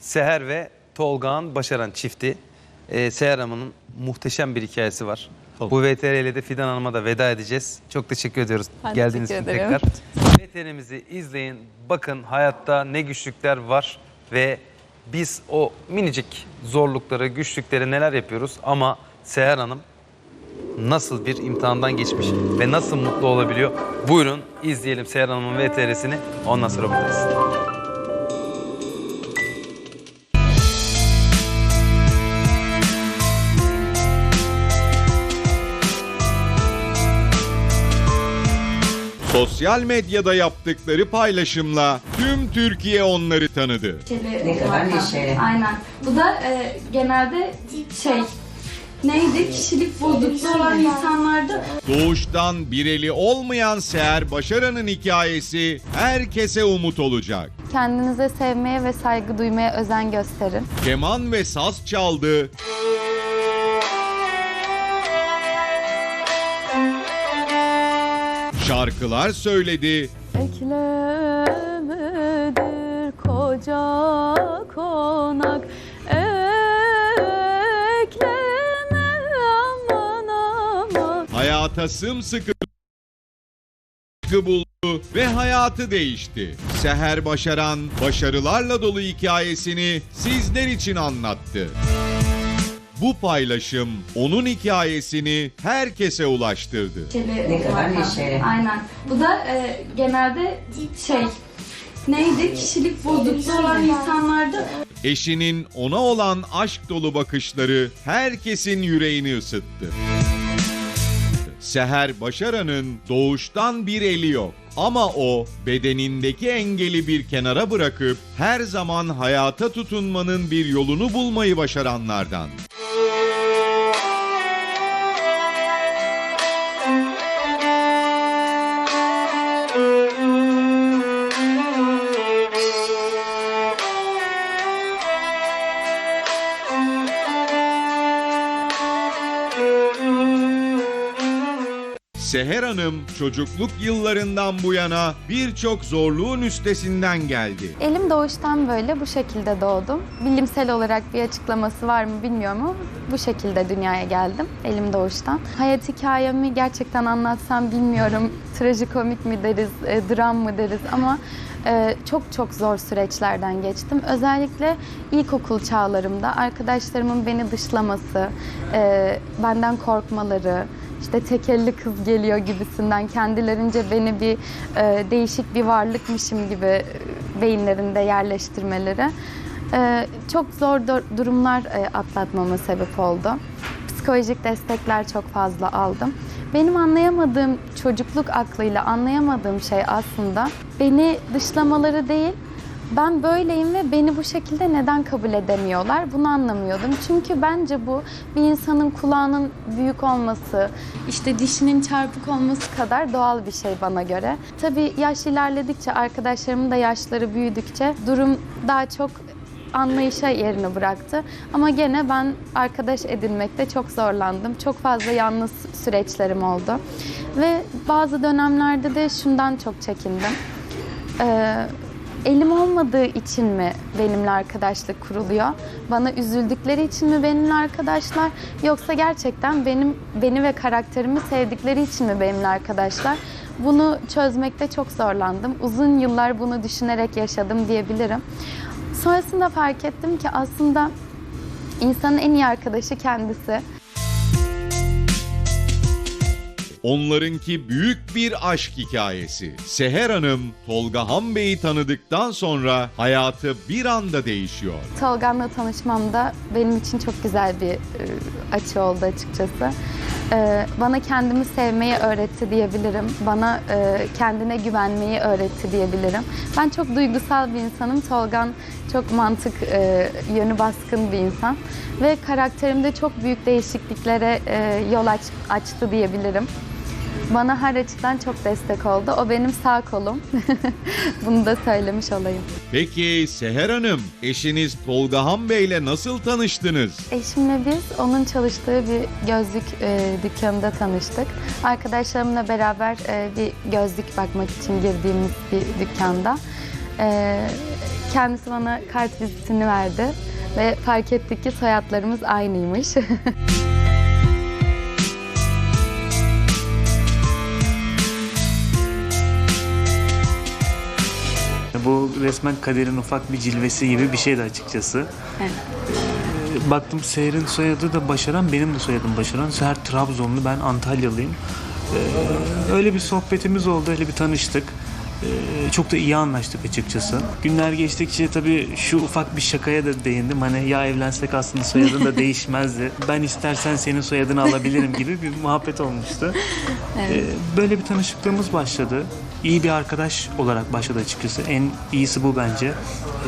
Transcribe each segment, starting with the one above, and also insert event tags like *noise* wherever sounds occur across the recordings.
Seher ve Tolgağan Başaran çifti. Ee, Seher Hanım'ın muhteşem bir hikayesi var. Bu VTR ile de Fidan Hanım'a da veda edeceğiz. Çok teşekkür ediyoruz Ben geldiğiniz için teşekkür ederim. tekrar. VTR'mizi izleyin. Bakın hayatta ne güçlükler var ve biz o minicik zorlukları, güçlükleri neler yapıyoruz ama Seher Hanım nasıl bir imtihandan geçmiş ve nasıl mutlu olabiliyor? Buyurun izleyelim Seher Hanım'ın VTR'sini ondan sonra buradayız. Sosyal medyada yaptıkları paylaşımla tüm Türkiye onları tanıdı. Ne kadar neşeli. Aynen. Bu da e, genelde şey neydi? Kişilik bozukluğu olan insanlarda Doğuştan bir eli olmayan Seher Başaran'ın hikayesi herkese umut olacak. Kendinize sevmeye ve saygı duymaya özen gösterin. Keman ve saz çaldı. Şarkılar söyledi, Eklemedir koca konak Ekleme aman aman hayata sımsıkı buldu ve hayatı değişti. Seher Başaran başarılarla dolu hikayesini sizler için anlattı. Bu paylaşım onun hikayesini herkese ulaştırdı. Ne kadar neşeli. aynen. Bu da e, genelde şey neydi? Kişilik bozukluğu olan insanlarda Eşinin ona olan aşk dolu bakışları herkesin yüreğini ısıttı. Seher Başaran'ın doğuştan bir eli yok. Ama o bedenindeki engeli bir kenara bırakıp her zaman hayata tutunmanın bir yolunu bulmayı başaranlardan. Seher Hanım çocukluk yıllarından bu yana birçok zorluğun üstesinden geldi. Elim doğuştan böyle bu şekilde doğdum. Bilimsel olarak bir açıklaması var mı bilmiyorum ama bu şekilde dünyaya geldim elim doğuştan. Hayat hikayemi gerçekten anlatsam bilmiyorum. Trajikomik mi deriz, e, dram mı deriz ama e, çok çok zor süreçlerden geçtim. Özellikle ilkokul çağlarımda arkadaşlarımın beni dışlaması, e, benden korkmaları, işte tekelli kız geliyor gibisinden kendilerince beni bir e, değişik bir varlıkmışım gibi e, beyinlerinde yerleştirmeleri e, çok zor durumlar e, atlatmama sebep oldu. Psikolojik destekler çok fazla aldım. Benim anlayamadığım çocukluk aklıyla anlayamadığım şey aslında beni dışlamaları değil, ben böyleyim ve beni bu şekilde neden kabul edemiyorlar? Bunu anlamıyordum. Çünkü bence bu bir insanın kulağının büyük olması, işte dişinin çarpık olması kadar doğal bir şey bana göre. Tabii yaş ilerledikçe, arkadaşlarımın da yaşları büyüdükçe durum daha çok anlayışa yerini bıraktı. Ama gene ben arkadaş edinmekte çok zorlandım. Çok fazla yalnız süreçlerim oldu. Ve bazı dönemlerde de şundan çok çekindim. Ee, elim olmadığı için mi benimle arkadaşlık kuruluyor? Bana üzüldükleri için mi benimle arkadaşlar? Yoksa gerçekten benim beni ve karakterimi sevdikleri için mi benimle arkadaşlar? Bunu çözmekte çok zorlandım. Uzun yıllar bunu düşünerek yaşadım diyebilirim. Sonrasında fark ettim ki aslında insanın en iyi arkadaşı kendisi. Onlarınki büyük bir aşk hikayesi. Seher Hanım, Tolga Han Bey'i tanıdıktan sonra hayatı bir anda değişiyor. Tolga'nla tanışmam da benim için çok güzel bir e, açı oldu açıkçası. E, bana kendimi sevmeyi öğretti diyebilirim. Bana e, kendine güvenmeyi öğretti diyebilirim. Ben çok duygusal bir insanım. Tolgan çok mantık e, yönü baskın bir insan. Ve karakterimde çok büyük değişikliklere e, yol aç, açtı diyebilirim. Bana her açıdan çok destek oldu. O benim sağ kolum. *laughs* Bunu da söylemiş olayım. Peki Seher Hanım, eşiniz Tolga Han Bey'le nasıl tanıştınız? Eşimle biz onun çalıştığı bir gözlük e, dükkanında tanıştık. Arkadaşlarımla beraber e, bir gözlük bakmak için girdiğimiz bir dükkanda. E, Kendisi bana kart vizitini verdi ve fark ettik ki soyadlarımız aynıymış. *laughs* Bu resmen kaderin ufak bir cilvesi gibi bir şeydi açıkçası. Evet. Ee, Baktım Seher'in soyadı da Başaran, benim de soyadım Başaran. Seher Trabzonlu, ben Antalyalıyım. Ee, Öyle bir sohbetimiz oldu, öyle bir tanıştık. Ee, Çok da iyi anlaştık açıkçası. Günler geçtikçe tabii şu ufak bir şakaya da değindim. Hani ya evlensek aslında soyadın da *laughs* değişmezdi. Ben istersen senin soyadını alabilirim *laughs* gibi bir muhabbet olmuştu. Ee, Böyle bir tanışıklığımız başladı. İyi bir arkadaş olarak başladı açıkçası. En iyisi bu bence.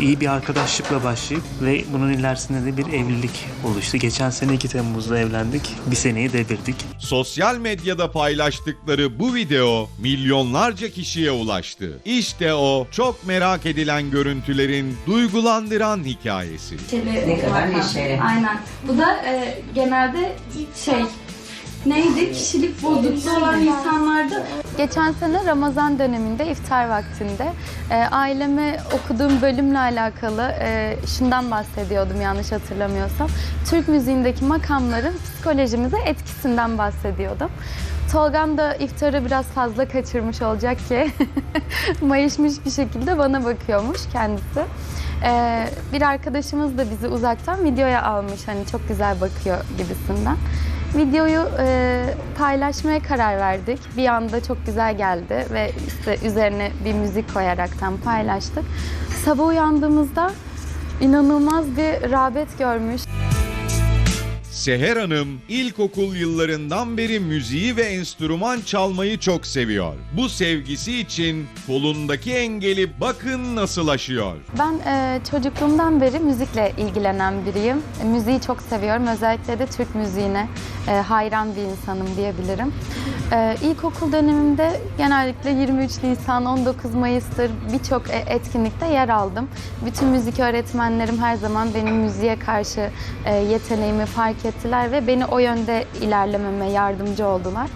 İyi bir arkadaşlıkla başlayıp ve bunun ilerisinde de bir evlilik oluştu. Geçen sene 2 Temmuz'da evlendik. Bir seneyi devirdik. Sosyal medyada paylaştıkları bu video milyonlarca kişiye ulaştı. İşte o çok merak edilen görüntülerin duygulandıran hikayesi. Ne kadar neşeli. Aynen. Bu da e, genelde şey neydi? Kişilik bozukluğu olan insanlarda Geçen sene Ramazan döneminde iftar vaktinde e, aileme okuduğum bölümle alakalı e, şundan bahsediyordum yanlış hatırlamıyorsam. Türk müziğindeki makamların psikolojimize etkisinden bahsediyordum. Tolgam da iftarı biraz fazla kaçırmış olacak ki *laughs* mayışmış bir şekilde bana bakıyormuş kendisi. E, bir arkadaşımız da bizi uzaktan videoya almış hani çok güzel bakıyor gibisinden. Videoyu e, paylaşmaya karar verdik. Bir anda çok güzel geldi ve işte üzerine bir müzik koyaraktan paylaştık. Sabah uyandığımızda inanılmaz bir rağbet görmüş. Seher Hanım ilkokul yıllarından beri müziği ve enstrüman çalmayı çok seviyor. Bu sevgisi için kolundaki engeli bakın nasıl aşıyor. Ben e, çocukluğumdan beri müzikle ilgilenen biriyim. E, müziği çok seviyorum. Özellikle de Türk müziğine e, hayran bir insanım diyebilirim. E, ilkokul dönemimde genellikle 23 Nisan, 19 Mayıs'tır birçok e, etkinlikte yer aldım. Bütün müzik öğretmenlerim her zaman benim müziğe karşı e, yeteneğimi fark ettiler ve beni o yönde ilerlememe yardımcı oldular.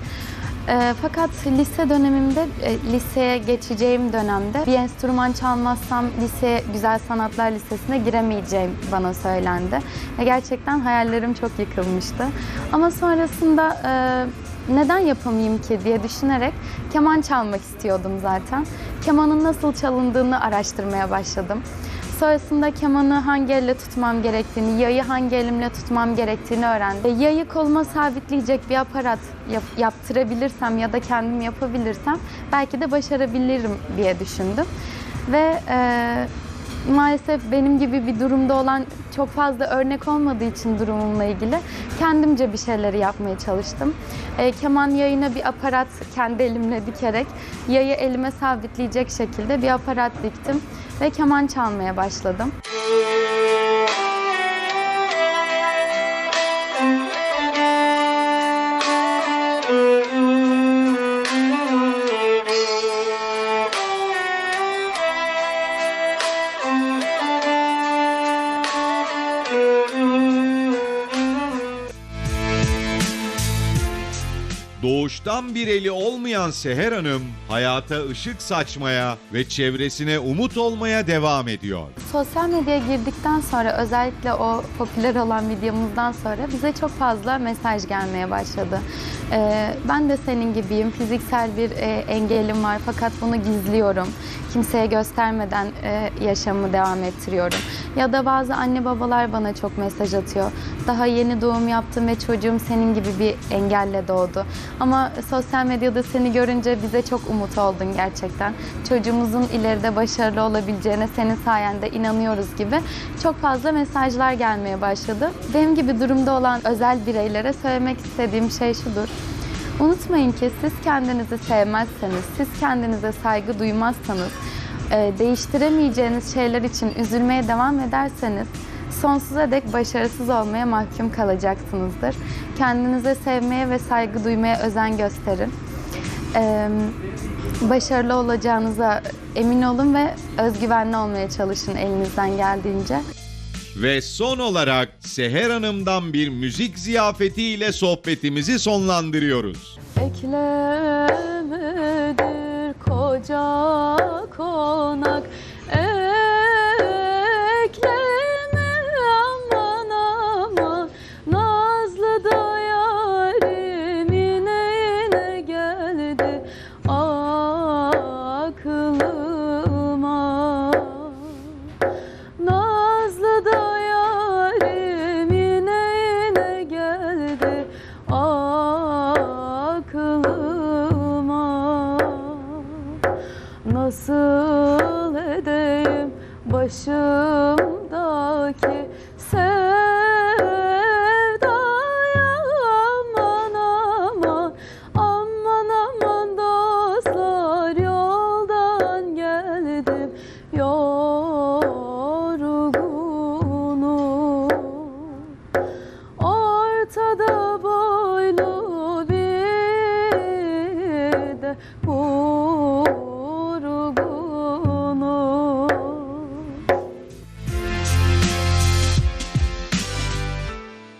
E, fakat lise dönemimde, e, liseye geçeceğim dönemde bir enstrüman çalmazsam liseye Güzel Sanatlar Lisesi'ne giremeyeceğim bana söylendi. Ve gerçekten hayallerim çok yıkılmıştı. Ama sonrasında e, neden yapamayayım ki diye düşünerek keman çalmak istiyordum zaten. Kemanın nasıl çalındığını araştırmaya başladım. Sonrasında kemanı hangi elle tutmam gerektiğini, yayı hangi elimle tutmam gerektiğini öğrendim. Yayı koluma sabitleyecek bir aparat yap- yaptırabilirsem ya da kendim yapabilirsem belki de başarabilirim diye düşündüm. Ve e, maalesef benim gibi bir durumda olan çok fazla örnek olmadığı için durumumla ilgili kendimce bir şeyleri yapmaya çalıştım. E, keman yayına bir aparat kendi elimle dikerek yayı elime sabitleyecek şekilde bir aparat diktim ve keman çalmaya başladım. Doğuştan bir eli olmayan Seher Hanım hayata ışık saçmaya ve çevresine umut olmaya devam ediyor. Sosyal medyaya girdikten sonra özellikle o popüler olan videomuzdan sonra bize çok fazla mesaj gelmeye başladı. Ee, ben de senin gibiyim. Fiziksel bir e, engelim var fakat bunu gizliyorum. Kimseye göstermeden e, yaşamımı devam ettiriyorum. Ya da bazı anne babalar bana çok mesaj atıyor. Daha yeni doğum yaptım ve çocuğum senin gibi bir engelle doğdu. Ama sosyal medyada seni görünce bize çok umut oldun gerçekten. Çocuğumuzun ileride başarılı olabileceğine senin sayende inanıyoruz gibi çok fazla mesajlar gelmeye başladı. Benim gibi durumda olan özel bireylere söylemek istediğim şey şudur. Unutmayın ki siz kendinizi sevmezseniz, siz kendinize saygı duymazsanız, e, değiştiremeyeceğiniz şeyler için üzülmeye devam ederseniz sonsuza dek başarısız olmaya mahkum kalacaksınızdır. Kendinize sevmeye ve saygı duymaya özen gösterin. E, başarılı olacağınıza emin olun ve özgüvenli olmaya çalışın elinizden geldiğince. Ve son olarak Seher Hanım'dan bir müzik ziyafetiyle sohbetimizi sonlandırıyoruz. Eklemedir koca konak 有